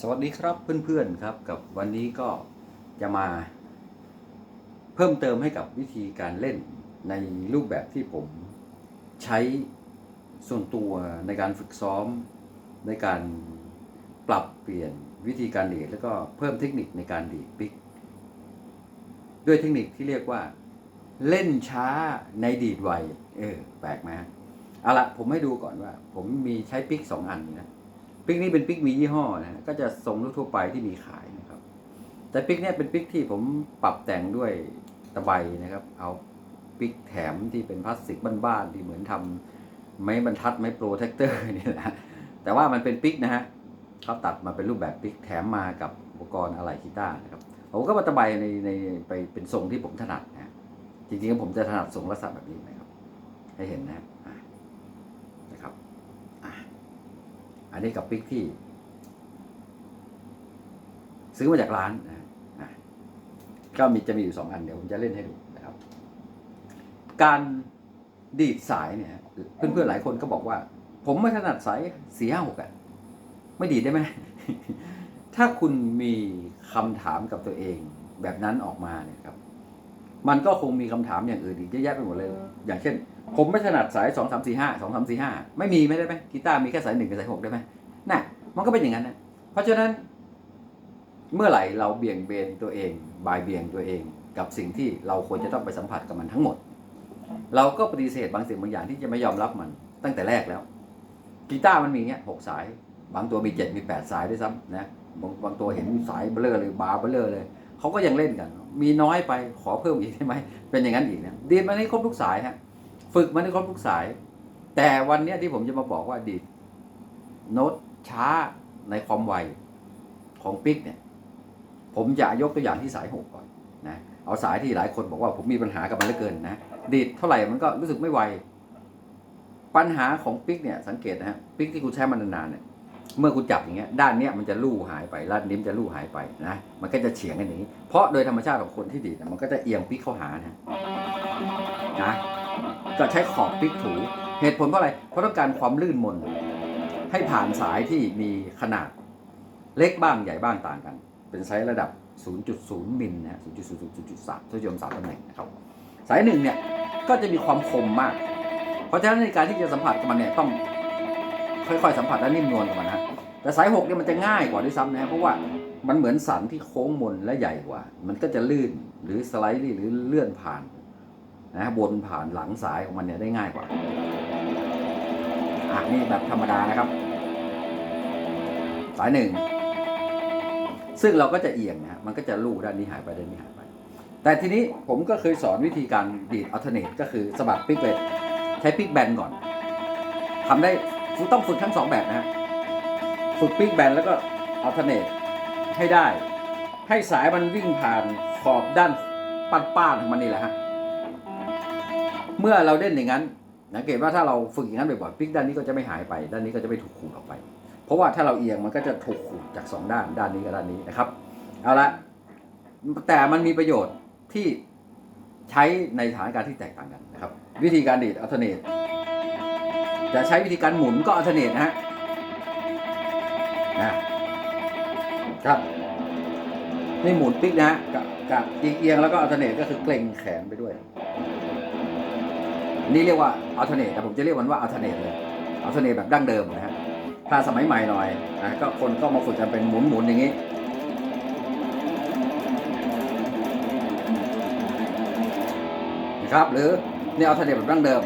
สวัสดีครับเพื่อนๆครับกับวันนี้ก็จะมา เพิ่มเติมให้กับวิธีการเล่นในรูปแบบที่ผมใช้ส่วนตัวในการฝึกซ้อม ในการปรับเปลี่ยนวิธีการดีดแล้วก็เพิ่มเทคนิคในการดีดปิก ด้วยเทคนิคที่เรียกว่า เล่นช้าในดีดไวเออแปลกไหมฮะเอาละผมให้ดูก่อนว่า ผมมีใช้ปิกสองอันนะ ปิกนี้เป็นปิกมียี่ห้อนะ ก็จะทรงทั่วไปที่มีขายนะครับ แต่ปิกเนี่ยเป็นปิกที่ผมปรับแต่งด้วยตะไบนะครับ เอาปิกแถมที่เป็นพลาสติกบ้านๆที่เหมือนทำไม้บรรทัดไม้โปรเทคเตอร์นี่แหละ แต่ว่ามันเป็นปิกนะฮะเขาตัดมาเป็นรูปแบบปิกแถมมากับอุปกรณ์อะไหล่กีตาร์นะครับ ผมก็มาตะไบในในไปเป็นทรงที่ผมถนัดนะฮะจริงๆผมจะถนัดทรงลักษณะแบบนี้นะครับ ให้เห็นนะ อันนี้กับปิกที่ ซื้อมาจากร้านนะก็มีจะมีอยู่สองอันเดี๋ยวผมจะเล่นให้ดูนะครับ การดีดสายเนี่ยเพื่อนๆหลายคนก็บอกว่า ผมไม่ถนัดสายสี่ห้าหกอะไม่ดีดได้ไหมถ้าคุณมีคำถามกับตัวเองแบบนั้นออกมาเนี่ยครับ มันก็คงมีคำถามอย่างอื่นอีกเยอะแยะไปหมดเลย อย่างเช่น ผมไม่ถนัดสายสองสามสี่ห้าสองสามสี่ห้าไม่มีไม่ได้ไหมกีตาร์มีแค่สายหนึ่งกับสายหกได้ไหมน่ะ มันก็เป็นอย่างนั้นนะเพราะฉะนั้น เมื่อไหร่เราเบี่ยงเบนตัวเองบายเบี่ยงตัวเอง กับสิ่งที่เราควรจะต้องไปสัมผัสกับมันทั้งหมด เราก็ปฏิเสธบางสิ่งบางอย่างที่จะไม่ยอมรับมันตั้งแต่แรกแล้วกีตาร์มันมีเงี้ยหกสาย บางตัวมีเจ็ดมีแปดสายด้วยซ้ำนะบางบางตัวเห็นสายเบลอเลยบาร์เบลอเลย เขาก็ยังเล่นกัน มีน้อยไปขอเพิ่มอีกได้ไหมเป็นอย่างนั้นอีกนะดีดมันให้ครบทุกสายฮะฝึกมันให้ครบทุกสาย แต่วันเนี้ยที่ผมจะมาบอกว่าดีดโน้ตช้าในความไวของปิกเนี่ยผมจะยกตัวอย่างที่สายหกก่อนนะเอาสายที่หลายคนบอกว่าผมมีปัญหากับมันเหลือเกินนะดีดเท่าไหร่มันก็รู้สึกไม่ไวปัญหาของปิกเนี่ยสังเกตนะฮะปิกที่คุณใช้มันนานๆเนี่ย เมื่อคุณจับอย่างเงี้ยด้านเนี้ยมันจะลู่หายไปด้านนี้มันจะลู่หายไปนะมันก็จะเฉียงกันอย่างนี้ เพราะโดยธรรมชาติของคนที่ดีดมันก็จะเอียงปิกเข้าหานะนะก็ใช้ขอบปิกถูเหตุผลเพราะอะไรเพราะต้องการความลื่นมนให้ผ่านสายที่มีขนาดเล็กบ้างใหญ่บ้างต่างกัน เป็นไซส์ระดับ 0.0 มิลนะฮะ0.0.0.3ทุกยมสามตำแหน่งนะครับสายหนึ่งเนี่ยก็จะมีความคมมาก เพราะฉะนั้นในการที่จะสัมผัสกับมันเนี่ยต้อง ค่อยๆสัมผัสและนิ่มนวลกับมันะฮะแต่สายหกเนี่ยมันจะง่ายกว่าด้วยซ้ำนะเพราะว่ามันเหมือนสันที่โค้งมนและใหญ่กว่า มันก็จะลื่นหรือสไลด์หรือเลื่อนผ่านนะฮะบนผ่านหลังสายของมันเนี่ยได้ง่ายกว่าอะนี่แบบธรรมดานะครับ สายหนึ่งซึ่งเราก็จะเอียงนะมันก็จะลู่ด้านนี้หายไปด้านนี้หายไป แต่ทีนี้ผมก็เคยสอนวิธีการดีดอัลเทอร์เนทก็คือสะบัดปิกเลยใช้ปิกแบนก่อนทำได้ ต้องฝึกทั้งสองแบบนะ ฝึกปิกแบนแล้วก็อัลเทเนทให้ได้ ให้สายมันวิ่งผ่านขอบด้านป้านๆของมันนี่แหละฮะ เมื่อเราเล่นอย่างนั้นสังเกตว่าถ้าเราฝึกอย่างนั้นบ่อยๆปิกด้านนี้ก็จะไม่หายไป ด้านนี้ก็จะไม่ถูกขูดออกไป เพราะว่าถ้าเราเอียงมันก็จะถูกขูดจากสองด้านด้านนี้กับด้านนี้นะครับเอาละแต่มันมีประโยชน์ที่ใช้ในสถานการณ์ที่แตกต่างกันนะครับ วิธีการดีดอัลเทอร์เนท จะใช้วิธีการหมุนก็อัลเทอร์เนทนะฮะนะครับนี่หมุนปิ๊กนะฮะกับกับเอียงแล้วก็อัลเทอร์เนทก็คือเกร็งแขนไปด้วย นี่เรียกว่าอัลเทอร์เนทแต่ผมจะเรียกมันว่าอัลเทอร์เนทเลยอัลเทอร์เนทแบบดั้งเดิมนะฮะถ้าสมัยใหม่หน่อยนะก็คนก็มาฝึกกันเป็นหมุนๆอย่างนี้นะครับหรือเนี่ยเอาทะเลแบบดั้งเดิม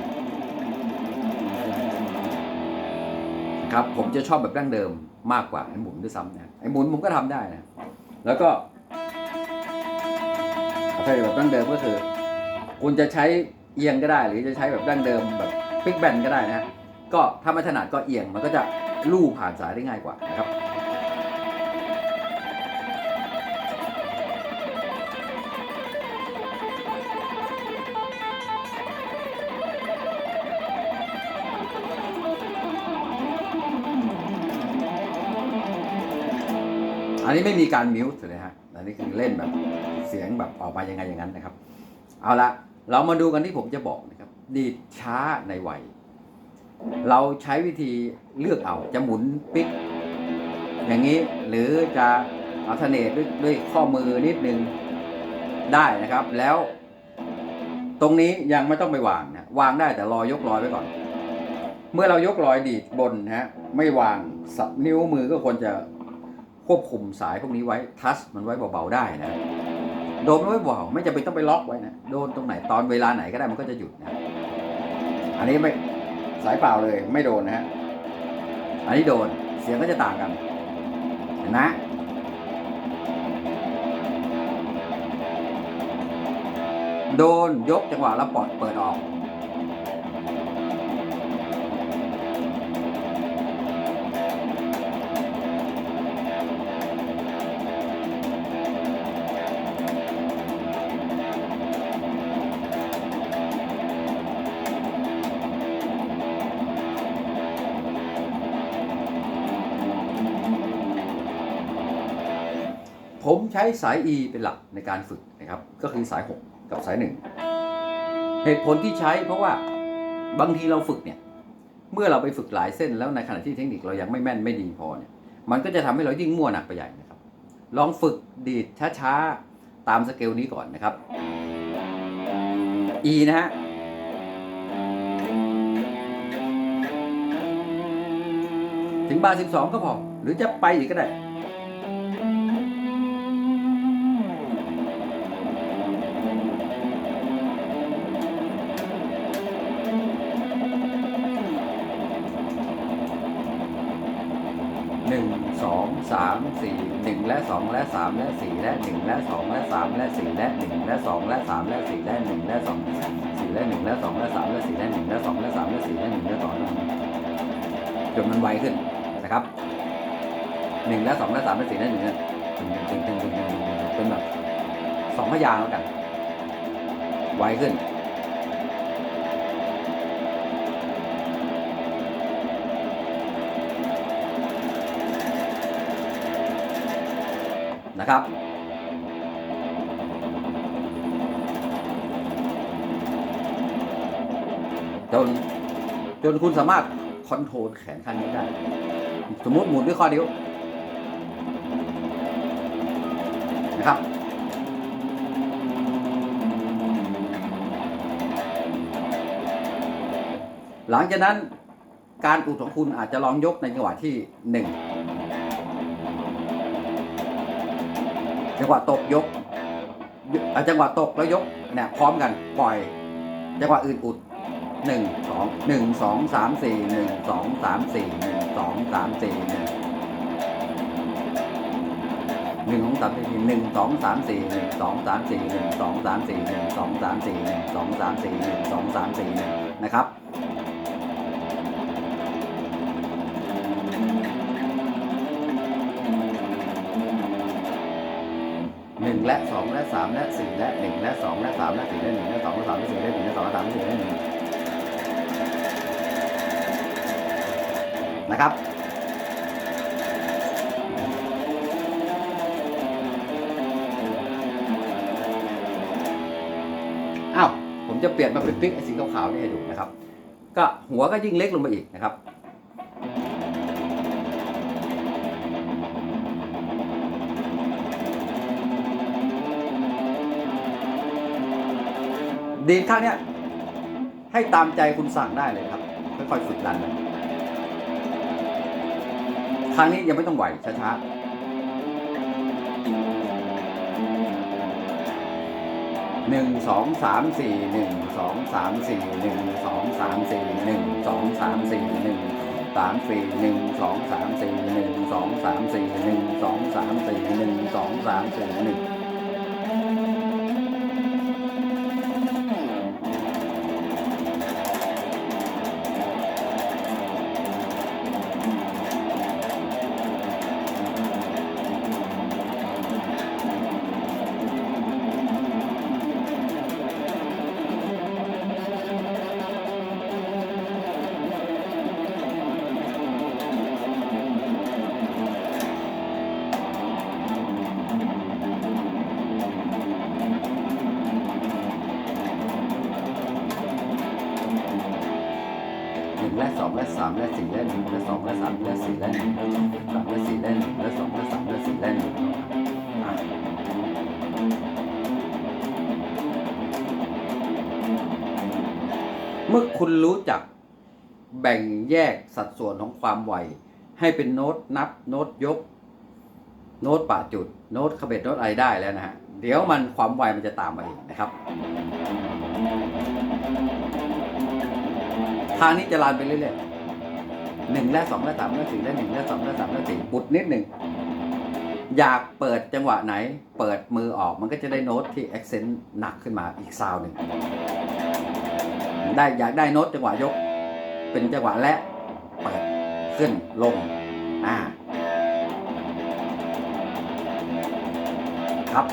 ครับ ผมจะชอบแบบดั้งเดิมมากกว่าไอ้หมุนด้วยซ้ำนะไอ้หมุนผมก็ทำได้นะแล้วก็ถ้าแบบดั้งเดิมก็คือ คุณจะใช้เอียงก็ได้ หรือจะใช้แบบดั้งเดิมแบบปิกแบนก็ได้นะก็ถ้าไม่ถนัดก็เอียงมันก็จะลู่ผ่านสายได้ง่ายกว่านะครับ นี้ไม่มีการมิวส์เลยฮะอันนี้คือเล่นแบบเสียงแบบออกมายังไงอย่างนั้นนะครับ เอาละเรามาดูกันที่ผมจะบอกนะครับ ดีดช้าในวัย เราใช้วิธีเลือกเอาจะหมุนปิกอย่างนี้หรือจะอัลเทอร์เนทด้วยด้วยข้อมือนิดนึงได้นะครับ แล้ว ตรงนี้ยังไม่ต้องไปวางนะวางได้แต่รอยกรอยไว้ก่อน เมื่อเรายกรอยดีดบนนะฮะไม่วางสับนิ้วมือก็ควรจะ ควบคุมสายพวกนี้ไว้ทัชมันไว้เบาๆได้นะโดนไว้เบาๆไม่จำเป็นต้องไปล็อกไว้นะโดนตรงไหนตอนเวลาไหนก็ได้มันก็จะหยุดนะอันนี้ไม่สายเปล่าเลยไม่โดนนะฮะอันนี้โดนเสียงก็จะต่างกันเห็นไหมโดนยกจังหวะแล้วปลดเปิดออก ช้สาย E เป็นหลักในการฝึกนะครับ ก็คือสาย 6 กับสาย 1 เหตุผลที่ใช้เพราะว่าบางทีเราฝึกเนี่ย เมื่อเราไปฝึกหลายเส้นแล้วในขณะที่เทคนิคเรายังไม่แม่นไม่ดีพอเนี่ย มันก็จะทำให้เรายิ่งมั่วหนักไปใหญ่นะครับ ลองฝึกดีดช้าๆ ตามสเกลนี้ก่อนนะครับ E นะฮะ ถึงบาร์12 ก็พอ หรือจะไปอีกก็ได้ หนึ่งสองสามสี่หนึ่งและสองและสามและสี่และหนึ่งและสองและสามและสี่และหนึ่งและสองและสามและสี่และหนึ่งและสองสี่และหนึ่งและสองและสามและสี่และหนึ่งและสองและสามและสี่และหนึ่งและสอจนมันไวขึ้นนะครับหนึ่งและสองและสามและสี่และหนึ่งและเป็นแบบสองพยางแล้วกัน ไวขึ้น นะครับจนจนคุณสามารถคอนโทรลแขนข้างนี้ได้ สมมติหมุนด้วยข้อนิ้วนะครับ หลังจากนั้นการอุดของคุณอาจจะลองยกในจังหวะที่หนึ่ง จังหวะตกยกจังหวะตกแล้วยกเนี่ยพร้อมกันปล่อย จังหวะอื่นอุดหนึ่งสองหนึ่งสองสามสี่หนึ่งสองสามสี่หนึ่งสองสามสี่หนึ่งหนึ่งสองสามสี่หนึ่งสองสามสี่หนึ่งสองสามสี่หนึ่งสองสามสี่หนึ่งสองสามสี่หนึ่งสองสามสี่หนึ่งสองสามสี่หนึ่งนะครับ หนึ่งและสองและสามและสี่และหนึ่งและสองและสามและสี่และหนึ่งและสองและสามและสี่และหนึ่งและสองและสามและสี่และหนึ่งนะครับอ้าวผมจะเปลี่ยนมาเป็นปิ๊กไอ้สีขาวๆนี่ให้ดูนะครับ ก็หัวก็ยิ่งเล็กลงไปอีกนะครับ ดีดข้างเนี้ยให้ตามใจคุณสั่งได้เลยครับ ค่อยๆฝึกดันมันครั้งนี้ยังไม่ต้องไหวช้าๆหนึ่งสองสามสี่หนึ่งสองสามสี่หนึ่งสองสามสี่หนึ่งสองสามสี่หนึ่งสามสี่หนึ่งสองสามสี่หนึ่งสองสามสี่หนึ่งสองสามสี่หนึ่งสองสามสี่หนึ่ง สามและสี่และหนึ่งและสองและสามและสี่และหนึ่งและสองและสามและสี่และหนึ่งและสองและสามและสี่และหนึ่งเมื่อคุณรู้จักแบ่งแยกสัดส่วนของความไว ให้เป็นโน้ตนับโน้ตยก โน้ตปะจุด โน้ตขบเบ็ดโน้ตอะไรได้แล้วนะฮะเดี๋ยวมันความไวมันจะตามมาเองนะครับ ทางนี้จะลานไปเรื่อยๆ หนึ่งและสองและสามและสี่และหนึ่งและสองและสามและสี่ปุดนิดหนึ่งอยากเปิดจังหวะไหน เปิดมือออกมันก็จะได้โน้ตที่ accent หนักขึ้นมาอีกซาวด์หนึ่งได้อยากได้โน้ตจังหวะยก เป็นจังหวะและเปิดขึ้นลงอ่าครับ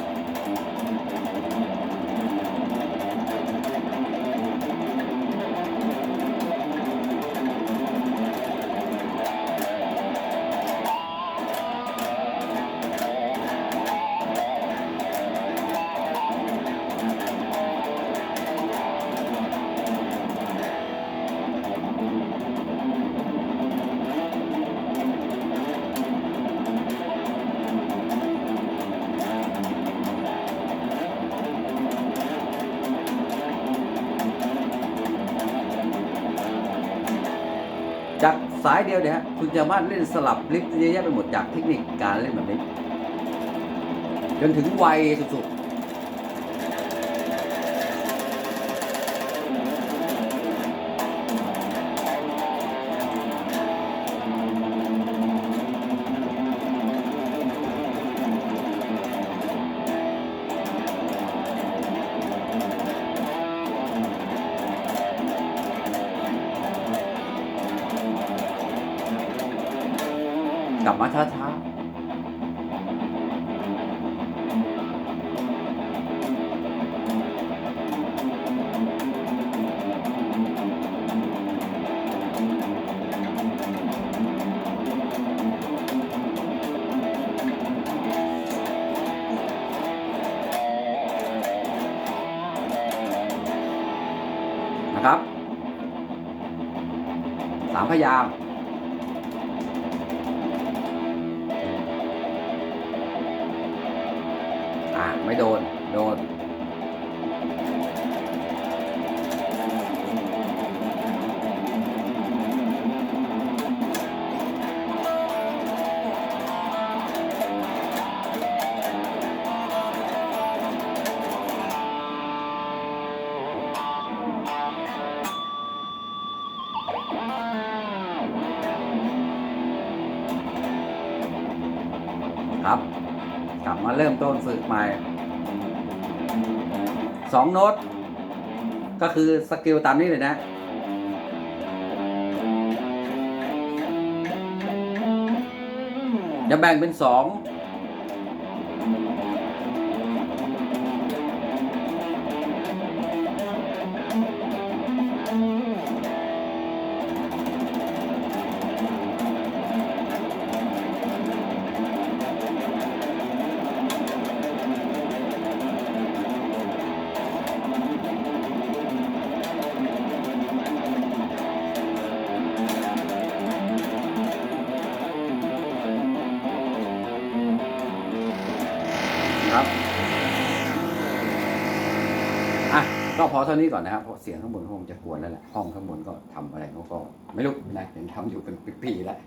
สายเดียวเนี่ยคุณจะสามารถเล่นสลับลิฟต์เยอะแยะไปหมดจากเทคนิคการเล่นแบบนี้ จนถึงวัยสุดๆ กลับมาช้านะครับสามพยางาไม่โดน โดน ครับ มาเริ่มต้นฝึกใหม่สองโน้ตก็คือสกิลตามนี้เลยนะ จะแบ่งเป็นสอง อเท่านี้ก่อนนะครับเพราะเสียงข้างบนคงจะกวนแล้วแหละห้องข้างบนก็ทำอะไรเขาก็ไม่รู้นะเห็นทำอยู่เป็นปีๆแล้ว